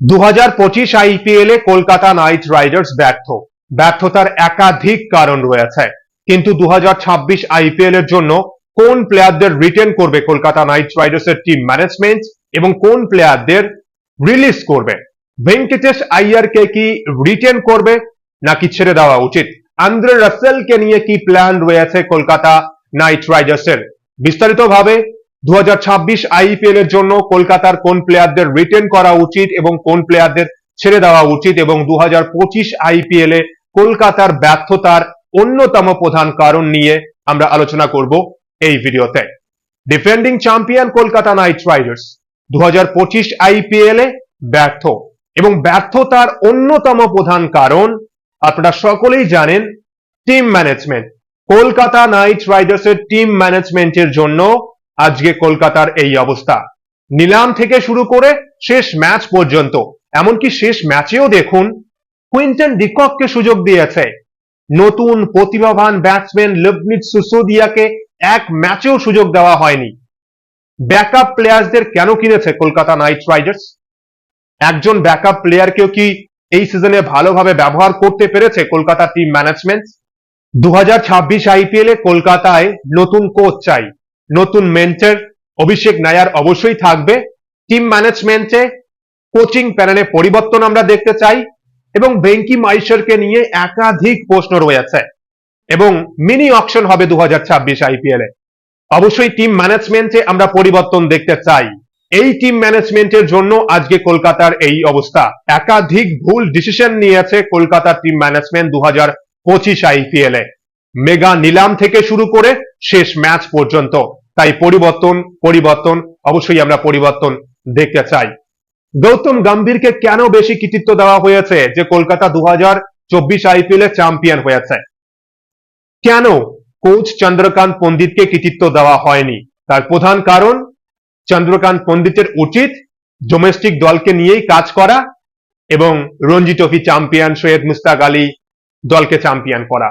দু IPL Kolkata night Riders ব্যর্থ। ব্যর্থতার একাধিক কারণ রয়েছে। কিন্তু দু হাজার ছাব্বিশ আইপিএল এর জন্য কোন প্লেয়ারদের রিটেন করবে কলকাতা নাইট টিম ম্যানেজমেন্ট এবং কোন প্লেয়ারদের রিলিজ করবে? ভেঙ্কটেশ আইয়ারকে কি রিটেন করবে নাকি ছেড়ে দেওয়া উচিত? আন্দ্রে রাসেলকে নিয়ে কি প্ল্যান রয়েছে কলকাতা নাইট রাইডার্স এর বিস্তারিতভাবে দু হাজার এর জন্য কলকাতার কোন প্লেয়ারদের রিটেন করা উচিত এবং কোন প্লেয়ারদের ছেড়ে দেওয়া উচিত এবং দু হাজার পঁচিশ আইপিএল এ কলকাতার ব্যর্থতার অন্যতম প্রধান কারণ নিয়ে আমরা আলোচনা করব এই ভিডিওতে। Defending champion Kolkata Knight Riders দু হাজার পঁচিশ আইপিএল এ ব্যর্থ এবং ব্যর্থতার অন্যতম প্রধান কারণ আপনারা সকলেই জানেন team management Kolkata Knight Riders এর টিম ম্যানেজমেন্টের জন্য আজকে কলকাতার এই অবস্থা। নিলাম থেকে শুরু করে শেষ ম্যাচ পর্যন্ত, এমনকি শেষ ম্যাচেও দেখুন, কুইন্টন ডিকককে সুযোগ দিয়েছে। নতুন প্রতিভাবান ব্যাটসম্যান লিবনিট সুসোদিয়াকে এক ম্যাচেও সুযোগ দেওয়া হয়নি। ব্যাকআপ প্লেয়ারদের কেন কিনেছে কলকাতা নাইট রাইডার্স? একজন ব্যাকআপ প্লেয়ারকেও কি এই সিজনে ভালোভাবে ব্যবহার করতে পেরেছে কলকাতা টিম ম্যানেজমেন্ট? দু হাজার ছাব্বিশ আইপিএল এ কলকাতায় নতুন কোচ চাই। নতুন মেন্টার অভিষেক নায়ার অবশ্যই থাকবে। টিম ম্যানেজমেন্টে কোচিং প্যানেলে পরিবর্তন আমরা দেখতে চাই এবং বেঙ্কি মাইশারকে নিয়ে একাধিক প্রশ্ন রয়েছে এবং মিনি অকশন হবে দু হাজার ছাব্বিশ আইপিএল এ। অবশ্যই টিম ম্যানেজমেন্টে আমরা পরিবর্তন দেখতে চাই। এই টিম ম্যানেজমেন্টের জন্য আজকে কলকাতার এই অবস্থা। একাধিক ভুল ডিসিশন নিয়েছে কলকাতার টিম ম্যানেজমেন্ট দু হাজার পঁচিশ আইপিএল এ। মেগা নিলাম থেকে শুরু করে শেষ ম্যাচ পর্যন্ত। তাই পরিবর্তন পরিবর্তন, অবশ্যই আমরা পরিবর্তন দেখতে চাই। গৌতম গম্ভীরকে কেন বেশি কৃতিত্ব দেওয়া হয়েছে যে কলকাতা দু হাজার চব্বিশ আইপিএল চ্যাম্পিয়ন হয়েছে? কেন কোচ চন্দ্রকান্ত পণ্ডিতকে কৃতিত্ব দেওয়া হয়নি? তার প্রধান কারণ, চন্দ্রকান্ত পণ্ডিতের উচিত ডোমেস্টিক দলকে নিয়েই কাজ করা এবং রঞ্জি ট্রফি চ্যাম্পিয়ন সৈয়দ মুস্তাক আলী দলকে চ্যাম্পিয়ন করা।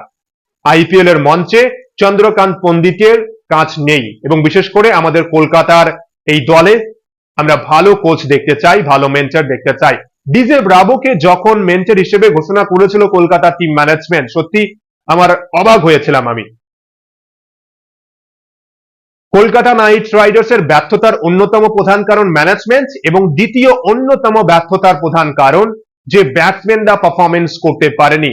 আইপিএল এর মঞ্চে চন্দ্রকান্ত পণ্ডিতের কাজ নেই। এবং বিশেষ করে আমাদের কলকাতার এই দলে আমরা ভালো কোচ দেখতে চাই, ভালো মেন্টার দেখতে চাই। ডিজে ব্রাভোকে যখন মেন্টার হিসেবে ঘোষণা করেছিল কলকাতা টিম ম্যানেজমেন্ট সত্যি আমার অবাক হয়েছিলাম আমি। কলকাতা নাইট রাইডার্স এর ব্যর্থতার অন্যতম প্রধান কারণ ম্যানেজমেন্ট এবং দ্বিতীয় অন্যতম ব্যর্থতার প্রধান কারণ যে ব্যাটসম্যানরা পারফরমেন্স করতে পারেনি।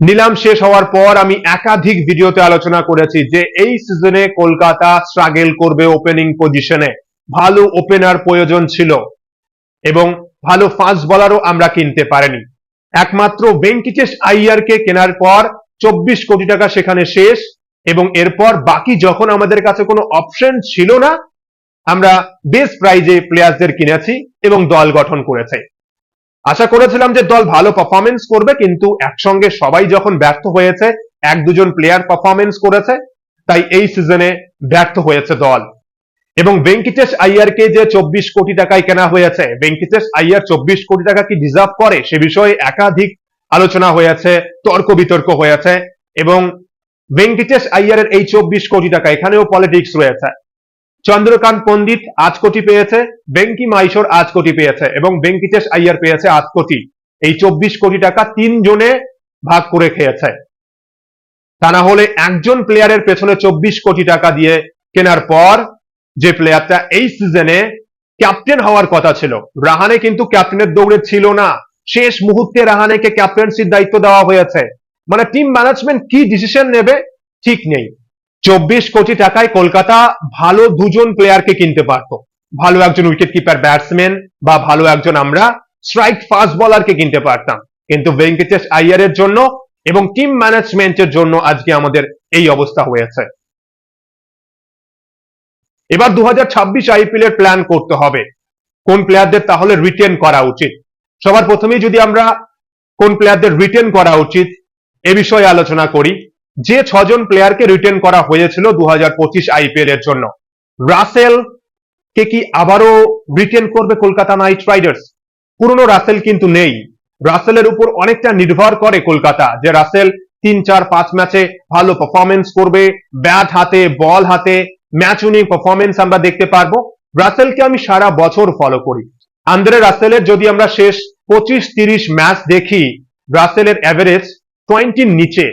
নিলাম শেষ হওয়ার পর আমি একাধিক ভিডিওতে আলোচনা করেছি যে এই সিজনে কলকাতা স্ট্রাগল করবে ওপেনিং পজিশনে ভালো ওপেনার প্রয়োজন ছিল এবং ভালো ফাস্ট বলারও আমরা কিনতে পারিনি। একমাত্র ভেঙ্কিটেশ আইয়ারকে কেনার পর চব্বিশ কোটি টাকা সেখানে শেষ এবং এরপর বাকি যখন আমাদের কাছে কোনো অপশন ছিল না, আমরা বেস প্রাইজে প্লেয়ারদের কিনেছি এবং দল গঠন করেছে। আশা করেছিলাম যে দল ভালো পারফরমেন্স করবে, কিন্তু একসঙ্গে সবাই যখন ব্যর্থ হয়েছে, এক দুজন প্লেয়ার পারফরমেন্স করেছে, তাই এই সিজনে ব্যর্থ হয়েছে দল। এবং ভেঙ্কিটেশ আইয়ারকে যে চব্বিশ কোটি টাকায় কেনা হয়েছে ভেঙ্কিটেশ আইয়ার চব্বিশ কোটি টাকা কি ডিজার্ভ করে? সে বিষয়ে একাধিক আলোচনা হয়েছে, তর্ক বিতর্ক হয়েছে, এবং ভেঙ্কিটেশ আইয়ারের এই চব্বিশ কোটি টাকা, এখানেও পলিটিক্স রয়েছে। চন্দ্রকান্ত পণ্ডিত আজ কোটি পেয়েছে, বেঙ্কি মাইশোর আজ কোটি পেয়েছে এবং ভেঙ্কিটেশ আইয়ার পেয়েছে আজ কোটি। এই চব্বিশ কোটি টাকা তিন জনে ভাগ করে খেয়েছে। তা না হলে একজন প্লেয়ারের পেছনে চব্বিশ কোটি টাকা দিয়ে কেনার পর যে প্লেয়ারটা এই সিজনে ক্যাপ্টেন হওয়ার কথা ছিল। রাহানে কিন্তু ক্যাপ্টেনের দৌড়ে ছিল না। শেষ মুহূর্তে রাহানেকে ক্যাপ্টেন্সির দায়িত্ব দেওয়া হয়েছে। মানে টিম ম্যানেজমেন্ট কি ডিসিশন নেবে, ঠিক নেই। চব্বিশ কোটি টাকায় কলকাতা ভালো দুজন প্লেয়ারকে কিনতে পারত। ভালো একজন উইকেট কিপার ব্যাটসম্যান বা ভালো একজন আমরা স্ট্রাইক ফাস্ট বলারকে কিনতে পারতাম। কিন্তু ভেঙ্কটেশ আইয়ারের জন্য এবং টিম ম্যানেজমেন্টের জন্য আজকে আমাদের এই অবস্থা হয়েছে। এবার দু হাজার ছাব্বিশ আইপিএল এর প্ল্যান করতে হবে। কোন প্লেয়ারদের তাহলে রিটেন করা উচিত? সবার প্রথমেই যদি আমরা কোন প্লেয়ারদের রিটেন করা উচিত, এ বিষয়ে আলোচনা করি। যে ছজন প্লেয়ারকে রিটেন করা হয়েছিল দু হাজার পঁচিশ আইপিএল এর জন্য। রাসেল কে কি আবারও রিটেন করবে কলকাতা নাইট রাইডার্স পুরনো রাসেল কিন্তু নেই। রাসেলের উপর অনেকটা নির্ভর করে কলকাতা যে রাসেল তিন, চার, পাঁচ ম্যাচে ভালো পারফরমেন্স করবে ব্যাট হাতে বল হাতে ম্যাচ উইনিং পারফরমেন্স আমরা দেখতে পারব। রাসেলকে আমি সারা বছর ফলো করি। আন্দ্রে রাসেলের যদি আমরা শেষ পঁচিশ, তিরিশ ম্যাচ দেখি রাসেলের অ্যাভারেজ টোয়েন্টির নিচে।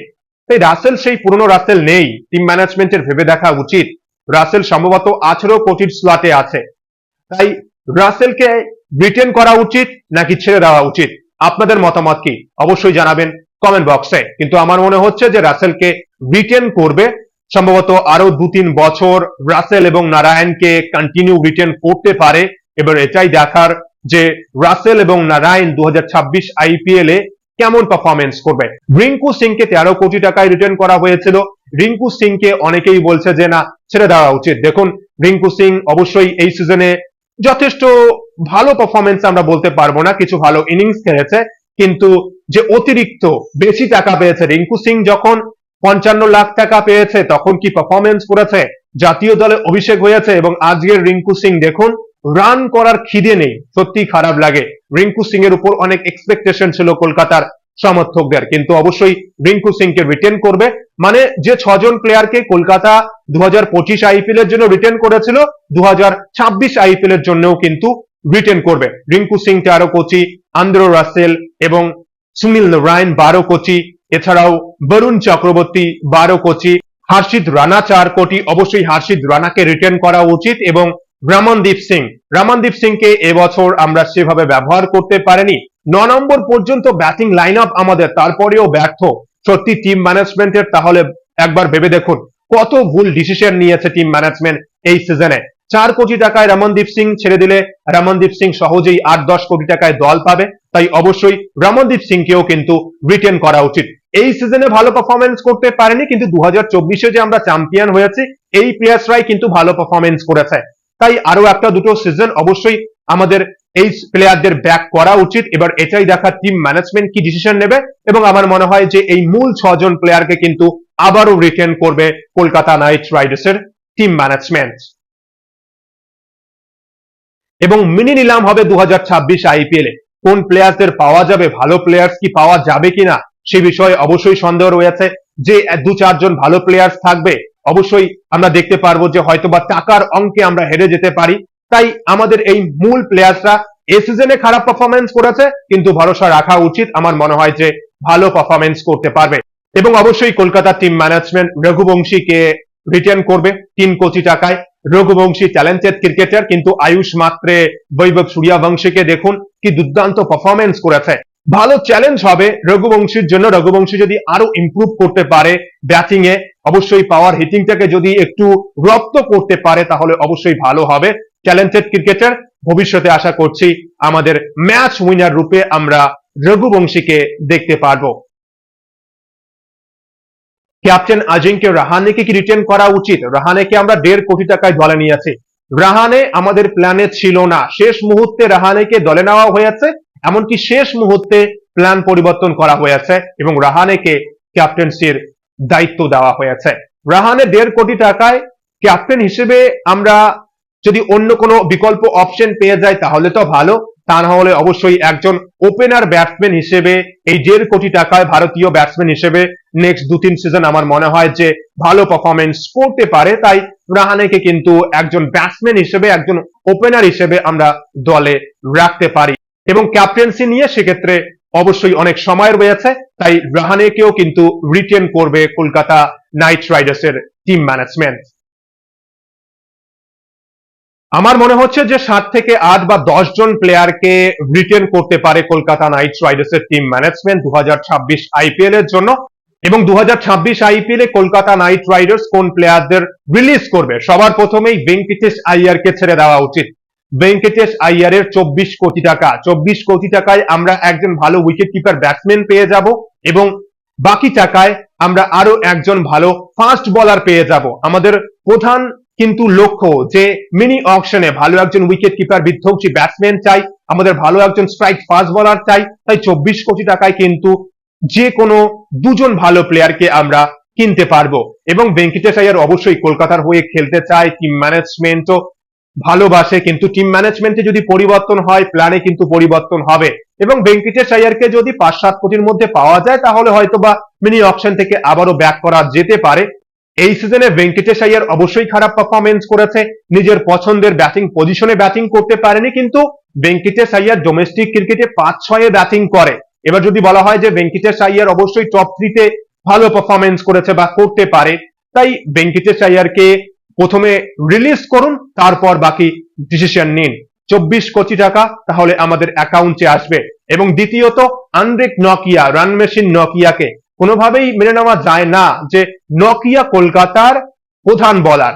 তাই রাসেল সেই পুরনো রাসেল নেই। টিম ম্যানেজমেন্টের ভেবে দেখা উচিত। রাসেল সম্ভবত আঠেরো কোটির স্লটে আছে। তাই রাসেলকে রিটেন করা উচিত নাকি ছেড়ে দেওয়া উচিত? আপনাদের মতামত কি? অবশ্যই জানাবেন কমেন্ট বক্সে কিন্তু আমার মনে হচ্ছে যে রাসেলকে রিটেন করবে। সম্ভবত আরও দু তিন বছর রাসেল এবং নারায়ণকে কন্টিনিউ রিটেন করতে পারে। এবার এটাই দেখার যে রাসেল এবং নারায়ণ দু আইপিএল এ কেমন পারফরমেন্স করবে? রিঙ্কু সিংকে তেরো কোটি টাকায় রিটার্ন করা হয়েছিল। রিঙ্কু সিংকে অনেকেই বলছে যে, না, ছেড়ে দেওয়া উচিত। দেখুন, রিঙ্কু সিং অবশ্যই এই সিজনে যথেষ্ট ভালো পারফরমেন্স আমরা বলতে পারব না। কিছু ভালো ইনিংস খেলেছে। কিন্তু যে অতিরিক্ত বেশি টাকা পেয়েছে, রিঙ্কু সিং যখন পঞ্চান্ন লাখ টাকা পেয়েছে, তখন কি পারফরমেন্স করেছে? জাতীয় দলে অভিষেক হয়েছে এবং আজকের রিঙ্কু সিং, দেখুন রান করার খিদে নেই সত্যি খারাপ লাগে। রিঙ্কু সিং এর উপর অনেক এক্সপেকটেশন ছিল কলকাতার সমর্থকদের, কিন্তু অবশ্যই রিঙ্কু সিংকে রিটেন করবে। মানে যে ছজন প্লেয়ারকে কলকাতা দু হাজার পঁচিশ আইপিএল এর জন্য রিটেন করেছিল দু হাজার ছাব্বিশ আইপিএল এর জন্যও কিন্তু রিটেন করবে। রিঙ্কু সিং তেরো কোচি আন্দ্র রাসেল এবং সুনীল নারায়ণ বারো কোচি এছাড়াও বরুণ চক্রবর্তী বারো কোচি হার্ষিদ রানা চার কোটি অবশ্যই হার্ষিদ রানাকে রিটেন করা উচিত এবং রমনদীপ সিং। রমনদীপ সিংকে এবছর আমরা সেভাবে ব্যবহার করতে পারিনি। ন নম্বর পর্যন্ত ব্যাটিং লাইন আমাদের, তারপরেও ব্যর্থ। সত্যি টিম ম্যানেজমেন্টের তাহলে একবার ভেবে দেখুন, কত ভুল ডিসিশন নিয়েছে টিম ম্যানেজমেন্ট এই সিজনে চার কোটি টাকায় রমনদীপ সিং ছেড়ে দিলে, রমনদীপ সিং সহজেই আট দশ কোটি টাকায় দল পাবে। তাই অবশ্যই রমনদীপ সিংকেও কিন্তু রিটেন করা উচিত। এই সিজনে ভালো পারফরমেন্স করতে পারেনি, কিন্তু দু হাজার যে আমরা চ্যাম্পিয়ন হয়েছি, এই প্লেয়ার্সরাই কিন্তু ভালো পারফরমেন্স করেছে। তাই আরও একটা দুটো সিজন অবশ্যই আমাদের এই প্লেয়ারদের ব্যাক করা উচিত। এবার এটাই দেখা টিম ম্যানেজমেন্ট কি ডিসিশন নেবে এবং আমার মনে হয় যে এই মূল ছজন প্লেয়ারকে কিন্তু আবারও রিটেন করবে কলকাতা নাইট রাইডার্সের টিম ম্যানেজমেন্ট এবং মিনি নিলাম হবে দু হাজার ছাব্বিশ আইপিএল এ কোন প্লেয়ারদের পাওয়া যাবে, ভালো প্লেয়ার্স কি পাওয়া যাবে কিনা, সে বিষয়ে অবশ্যই সন্দেহ রয়েছে যে দু চারজন ভালো প্লেয়ার্স থাকবে। অবশ্যই আমরা দেখতে পারব যে হয়তোবা টাকার অঙ্কে আমরা হেরে যেতে পারি। তাই আমাদের এই মূল প্লেয়ার্সরা এ সিজনে খারাপ পারফরমেন্স করেছে, কিন্তু ভরসা রাখা উচিত আমার মনে হয় যে ভালো পারফরমেন্স করতে পারবে। এবং অবশ্যই কলকাতা টিম ম্যানেজমেন্ট রঘুবংশীকে রিটার্ন করবে তিন কোটি টাকায়। রঘুবংশী ট্যালেন্টেড ক্রিকেটার কিন্তু আয়ুষ মাত্রে বৈভব সূর্যবংশীকে দেখুন, কি দুর্দান্ত পারফরমেন্স করেছে। ভালো চ্যালেঞ্জ হবে রঘুবংশীর জন্য। রঘুবংশী যদি আরও ইমপ্রুভ করতে পারে ব্যাটিং এ অবশ্যই পাওয়ার হিটিংটাকে যদি একটু রপ্ত করতে পারে, তাহলে অবশ্যই ভালো হবে। ট্যালেন্টেড ক্রিকেটার ভবিষ্যতে আশা করছি আমাদের ম্যাচ উইনার রূপে আমরা রঘুবংশীকে দেখতে পারব। ক্যাপ্টেন আজিঙ্কে রাহানেকে কি রিটেন করা উচিত? রাহানেকে আমরা দেড় কোটি টাকায় দলে নিয়েছি রাহানে আমাদের প্ল্যানে ছিল না। শেষ মুহূর্তে রাহানেকে দলে নেওয়া হয়েছে, এমনকি শেষ মুহূর্তে প্ল্যান পরিবর্তন করা হয়েছে এবং রাহানেকে ক্যাপ্টেন্সির দায়িত্ব দেওয়া হয়েছে। রাহানে দেড় কোটি টাকায় ক্যাপ্টেন হিসেবে আমরা যদি অন্য কোনো বিকল্প অপশন পেয়ে যায় তাহলে তো ভালো। তা না হলে অবশ্যই একজন ওপেনার ব্যাটসম্যান হিসেবে এই দেড় কোটি টাকায় ভারতীয় ব্যাটসম্যান হিসেবে নেক্সট দু তিন সিজন আমার মনে হয় যে ভালো পারফরমেন্স করতে পারে। তাই রাহানেকে কিন্তু একজন ব্যাটসম্যান হিসেবে, একজন ওপেনার হিসেবে আমরা দলে রাখতে পারি। এবং ক্যাপ্টেন্সি নিয়ে সেক্ষেত্রে অবশ্যই অনেক সময় রয়েছে, তাই রাহানেকেও কিন্তু রিটেন করবে কলকাতা নাইট রাইডার্সের টিম ম্যানেজমেন্ট আমার মনে হচ্ছে যে সাত থেকে আট বা দশ জন প্লেয়ারকে রিটেন করতে পারে কলকাতা নাইট রাইডার্সের টিম ম্যানেজমেন্ট দু হাজার ছাব্বিশ আইপিএল এর জন্য, এবং দু হাজার ছাব্বিশ আইপিএল এ কলকাতা নাইট রাইডার্স কোন প্লেয়ারদের রিলিজ করবে? সবার প্রথমেই ভেঙ্কটেশ আইয়ারকে ছেড়ে দেওয়া উচিত। ভেঙ্কটেশ আইয়ার এর চব্বিশ কোটি টাকা। চব্বিশ কোটি টাকায় আমরা একজন ভালো উইকেট কিপার ব্যাটসম্যান পেয়ে যাব এবং বাকি টাকায় আমরা আরও একজন ভালো ফাস্ট বলার পেয়ে যাব। আমাদের প্রধান কিন্তু লক্ষ্য যে মিনি অকশনে ভালো একজন উইকেট কিপার বিধ্বংসী ব্যাটসম্যান চাই, আমাদের ভালো একজন স্ট্রাইক ফাস্ট বলার চাই, তাই চব্বিশ কোটি টাকায় কিন্তু যে কোনো দুজন ভালো প্লেয়ারকে আমরা কিনতে পারব। এবং ভেঙ্কটেশ আয়ার অবশ্যই কলকাতার হয়ে খেলতে চায় টিম ম্যানেজমেন্টও ভালোবাসে, কিন্তু টিম ম্যানেজমেন্টে যদি পরিবর্তন হয় প্ল্যানে কিন্তু পরিবর্তন হবে। এবং ভেঙ্কটেশ আয়ারকে যদি পাঁচ সাত কোটির মধ্যে পাওয়া যায়, তাহলে হয়তো বা মিনি অপশন থেকে আবারও ব্যাক করা যেতে পারে। এই সিজনে ভেঙ্কটেশ আয়ার অবশ্যই খারাপ পারফরমেন্স করেছে। নিজের পছন্দের ব্যাটিং পজিশনে ব্যাটিং করতে পারেনি, কিন্তু ভেঙ্কিটেশ আইয়ার ডোমেস্টিক ক্রিকেটে পাঁচ ছয়ে ব্যাটিং করে। এবার যদি বলা হয় যে ভেঙ্কিটেশ আইয়ার অবশ্যই টপ থ্রিতে ভালো পারফরমেন্স করেছে বা করতে পারে, তাই ভেঙ্কিটেশ আইয়ারকে প্রথমে রিলিজ করুন, তারপর বাকি ডিসিশন নিন। চব্বিশ কোটি টাকা তাহলে আমাদের অ্যাকাউন্টে আসবে। এবং দ্বিতীয়ত আন্দ্রেক নকিয়া রান মেশিন নকিয়াকে কোনোভাবেই মেনে নেওয়া যায় না যে নকিয়া কলকাতার প্রধান বলার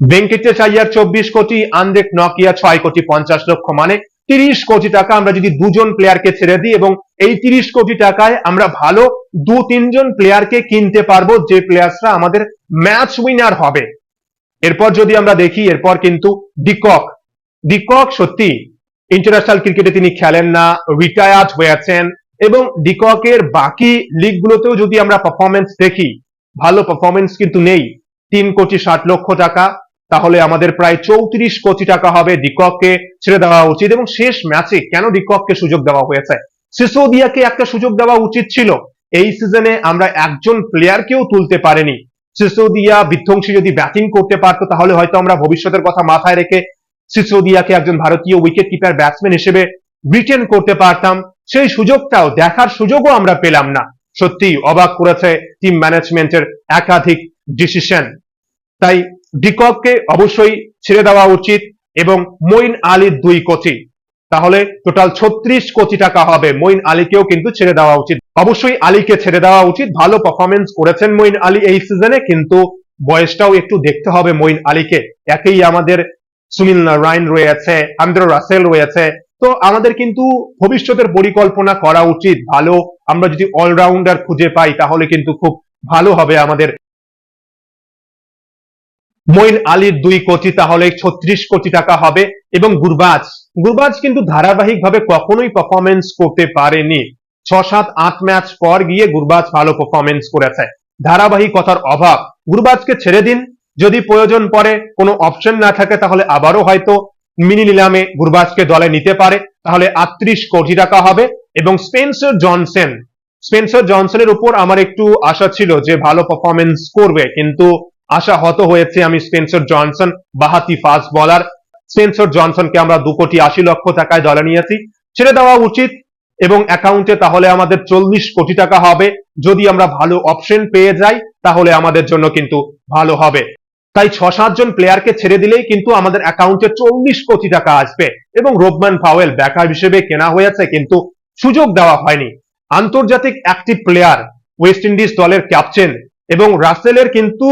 ভেঙ্কটেশ আইয়ার চব্বিশ কোটি আন্দ্রেক নকিয়া ছয় কোটি পঞ্চাশ লক্ষ মানে তিরিশ কোটি টাকা আমরা যদি দুজন প্লেয়ারকে ছেড়ে দিই এবং এই তিরিশ কোটি টাকায় আমরা ভালো দু তিনজন প্লেয়ারকে কিনতে পারব, যে প্লেয়ার্সরা আমাদের ম্যাচ উইনার হবে। এরপর যদি আমরা দেখি, এরপর কিন্তু ডিকক ডিকক সত্যি ইন্টারন্যাশনাল ক্রিকেটে তিনি খেলেন না রিটায়ার্ড হয়েছেন এবং ডিককের বাকি লিগগুলোতেও যদি আমরা পারফরমেন্স দেখি, ভালো পারফরমেন্স কিন্তু নেই। তিন কোটি ষাট লক্ষ টাকা তাহলে আমাদের প্রায় চৌত্রিশ কোটি টাকা হবে ডিকককে ছেড়ে দেওয়া উচিত এবং শেষ ম্যাচে কেন ডিকককে সুযোগ দেওয়া হয়েছে? সিসোদিয়াকে একটা সুযোগ দেওয়া উচিত ছিল। এই সিজনে আমরা একজন প্লেয়ারকেও তুলতে পারিনি। সিসোদিয়া বিধ্বংসী যদি ব্যাটিং করতে পারতো, তাহলে হয়তো আমরা ভবিষ্যতের কথা মাথায় রেখে সিসোদিয়াকে একজন ভারতীয় উইকেট কিপার ব্যাটসম্যান হিসেবে রিটেন করতে পারতাম। সেই সুযোগটাও, দেখার সুযোগও আমরা পেলাম না। সত্যি অবাক করেছে টিম ম্যানেজমেন্টের একাধিক ডিসিশন তাই ডিকককে অবশ্যই ছেড়ে দেওয়া উচিত এবং মইন আলীর দুই কোটি। তাহলে টোটাল ছত্রিশ কোটি টাকা হবে। মইন আলীকেও কিন্তু ছেড়ে দেওয়া উচিত। অবশ্যই আলীকে ছেড়ে দেওয়া উচিত। ভালো পারফরমেন্স করেছেন মইন আলী এই সিজনে কিন্তু বয়সটাও একটু দেখতে হবে মইন আলীকে। একেই আমাদের সুনীল নারায়ণ রয়েছে, আন্দ্র রাসেল রয়েছে। তো আমাদের কিন্তু ভবিষ্যতের পরিকল্পনা করা উচিত। ভালো আমরা যদি অলরাউন্ডার খুঁজে পাই, তাহলে কিন্তু খুব ভালো হবে আমাদের মইন আলীর দুই কোটি তাহলে ছত্রিশ কোটি টাকা হবে এবং গুরবাজ। গুরবাজ কিন্তু ধারাবাহিকভাবে কখনোই পারফরমেন্স করতে পারেনি। ছ সাত আট ম্যাচ পর গিয়ে গুরবাজ ভালো পারফরমেন্স করেছে। ধারাবাহিকতার অভাব। গুরবাজকে ছেড়ে দিন। যদি প্রয়োজন পড়ে, কোনো অপশন না থাকে, তাহলে আবারও হয়তো মিনি নিলামে গুরবাজকে দলে নিতে পারে। তাহলে আটত্রিশ কোটি টাকা হবে এবং স্পেন্সার জনসন। স্পেন্সার জনসনের উপর আমার একটু আশা ছিল যে ভালো পারফরমেন্স করবে, কিন্তু আশা হত হয়েছে আমি স্পেন্সার জনসন বাহাতি ফাস্ট বলার স্পেন্সার জনসনকে আমরা দু কোটি আশি লক্ষ টাকায় দলে নিয়েছি। ছেড়ে দেওয়া উচিত এবং অ্যাকাউন্টে তাহলে আমাদের চল্লিশ কোটি টাকা হবে। যদি আমরা ভালো অপশন পেয়ে যাই, তাহলে আমাদের জন্য কিন্তু ভালো হবে। তাই ছ সাতজন প্লেয়ারকে ছেড়ে দিলেই কিন্তু আমাদের অ্যাকাউন্টে চল্লিশ কোটি টাকা আসবে এবং রোবমান পাওয়েল ব্যাকার হিসেবে কেনা হয়েছে কিন্তু সুযোগ দেওয়া হয়নি। আন্তর্জাতিক অ্যাক্টিভ প্লেয়ার ওয়েস্ট ইন্ডিজ দলের ক্যাপ্টেন এবং রাসেলের কিন্তু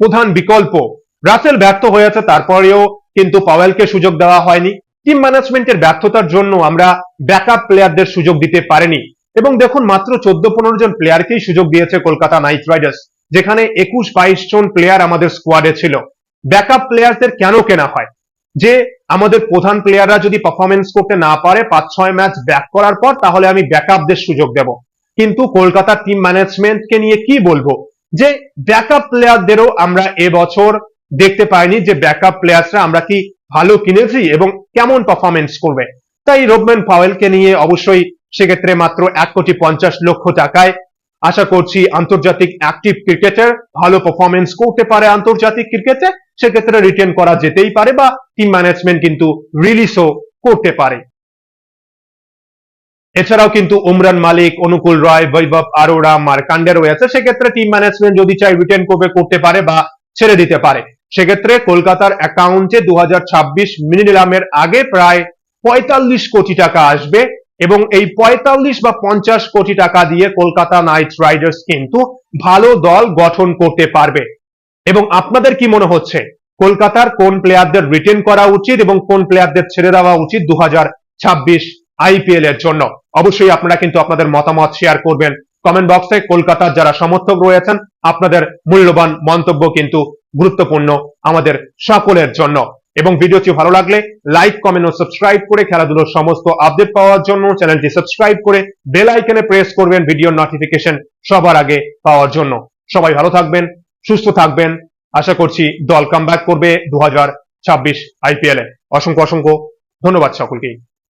প্রধান বিকল্প। রাসেল ব্যর্থ হয়েছে তারপরেও কিন্তু পাওয়েলকে সুযোগ দেওয়া হয়নি। টিম ম্যানেজমেন্টের ব্যর্থতার জন্য আমরা ব্যাকআপ প্লেয়ারদের সুযোগ দিতে পারেনি। এবং দেখুন, মাত্র চোদ্দ পনেরো জন প্লেয়ারকেই সুযোগ দিয়েছে কলকাতা নাইট রাইডার্স, যেখানে একুশ বাইশ জন প্লেয়ার আমাদের স্কোয়াডে ছিল। ব্যাকআপ প্লেয়ারদের কেন কেনা হয়? যে আমাদের প্রধান প্লেয়াররা যদি পারফরমেন্স করতে না পারে পাঁচ ছয় ম্যাচ ব্যাক করার পর, তাহলে আমি ব্যাকআপদের সুযোগ দেব। কিন্তু কলকাতা টিম ম্যানেজমেন্টকে নিয়ে কি বলব? যে ব্যাকআপ প্লেয়ারদেরও আমরা এবছর দেখতে পাইনি, যে ব্যাকআপ প্লেয়ার্সরা আমরা কি ভালো কিনেছি এবং কেমন পারফরমেন্স করবে। তাই রোবম্যান পাওয়েলকে নিয়ে অবশ্যই সেক্ষেত্রে মাত্র এক কোটি পঞ্চাশ লক্ষ টাকায় আশা করছি আন্তর্জাতিক অ্যাক্টিভ ক্রিকেটার ভালো পারফরমেন্স করতে পারে আন্তর্জাতিক ক্রিকেটে সেক্ষেত্রে রিটেন করা যেতেই পারে বা টিম ম্যানেজমেন্ট কিন্তু রিলিজও করতে পারে। এছাড়াও কিন্তু উমরান মালিক, অনুকূল রয়, বৈভব, আরোরা মার্কান্ডে রয়েছে। সেক্ষেত্রে টিম ম্যানেজমেন্ট যদি চাই রিটেন করবে, করতে পারে বা ছেড়ে দিতে পারে। সেক্ষেত্রে কলকাতার অ্যাকাউন্টে দু মিনি নিলামের আগে প্রায় পঁয়তাল্লিশ কোটি টাকা আসবে এবং এই পঁয়তাল্লিশ বা পঞ্চাশ কোটি টাকা দিয়ে কলকাতা নাইট রাইডার্স কিন্তু ভালো দল গঠন করতে পারবে। এবং আপনাদের কি মনে হচ্ছে? কলকাতার কোন প্লেয়ারদের রিটেন করা উচিত এবং কোন প্লেয়ারদের ছেড়ে দেওয়া উচিত দু হাজার ছাব্বিশ আইপিএল এর জন্য? অবশ্যই আপনারা কিন্তু আপনাদের মতামত শেয়ার করবেন। কমেন্ট বক্সে কলকাতার যারা সমর্থক রয়েছেন, আপনাদের মূল্যবান মন্তব্য কিন্তু গুরুত্বপূর্ণ আমাদের সকলের জন্য। এবং ভিডিওটি ভালো লাগলে লাইক কমেন্ট ও সাবস্ক্রাইব করে খেলাধুলোর সমস্ত আপডেট পাওয়ার জন্য চ্যানেলটি সাবস্ক্রাইব করে বেল আইকনে প্রেস করবেন ভিডিওর নোটিফিকেশন সবার আগে পাওয়ার জন্য। সবাই ভালো থাকবেন, সুস্থ থাকবেন। আশা করছি দল কাম করবে দু আইপিএল এ। অসংখ্য অসংখ্য ধন্যবাদ সকলকেই।